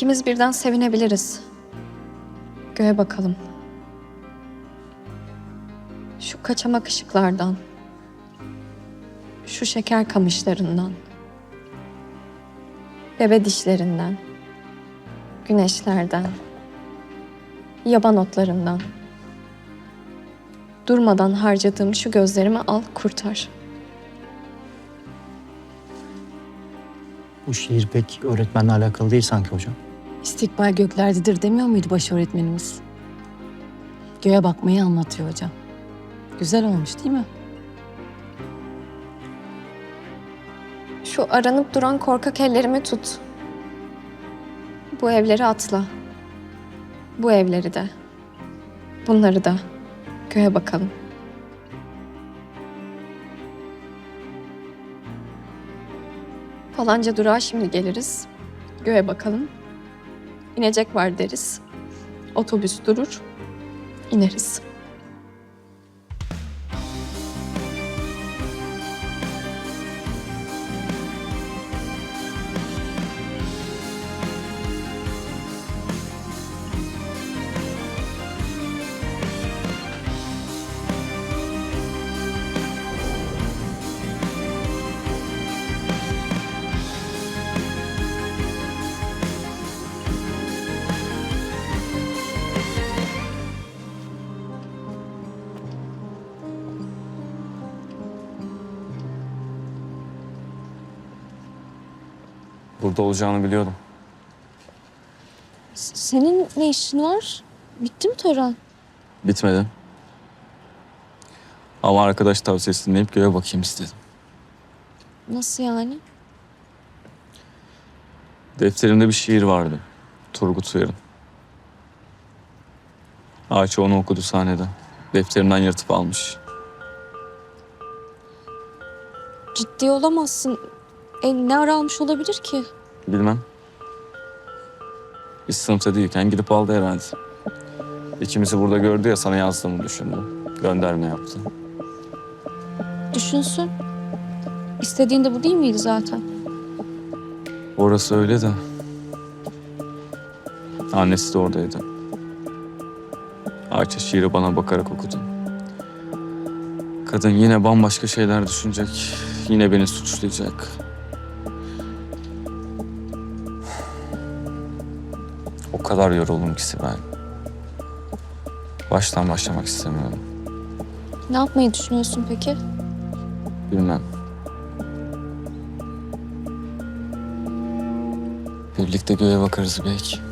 İkimiz birden sevinebiliriz. Göğe bakalım. Şu kaçamak ışıklardan. Şu şeker kamışlarından. Bebe dişlerinden. Güneşlerden. Yaban otlarından. Durmadan harcadığım şu gözlerimi al kurtar. Bu şiir pek öğretmenle alakalı değil sanki hocam. İstikbal göklerdedir demiyor muydu baş öğretmenimiz? Göğe bakmayı anlatıyor hocam. Güzel olmuş değil mi? Şu aranıp duran korkak ellerimi tut. Bu evleri atla. Bu evleri de. Bunları da. Göğe bakalım. Falanca durağa şimdi geliriz. Göğe bakalım. İnecek var deriz. Otobüs durur. İneriz. Burada olacağını biliyordum. Senin ne işin var? Bitti mi tören? Bitmedi. Ama arkadaş tavsiyesini dinleyip göğe bakayım istedim. Nasıl yani? Defterimde bir şiir vardı. Turgut Uyar'ın. Ayça onu okudu sahnede. Defterinden yırtıp almış. Ciddi olamazsın. E, ne ara almış olabilir ki? Bilmem. Biz sınıfta değilken gidip aldı herhalde. İkimizi burada gördü ya sana yazdığımı düşündü. Gönderme yaptı. Düşünsün. İstediğin de bu değil miydi zaten? Orası öyle de. Annesi de oradaydı. Ayça şiiri bana bakarak okudu. Kadın yine bambaşka şeyler düşünecek. Yine beni suçlayacak. O kadar yoruldum ki Sibel. Baştan başlamak istemiyorum. Ne yapmayı düşünüyorsun peki? Bilmem. Birlikte göğe bakarız belki.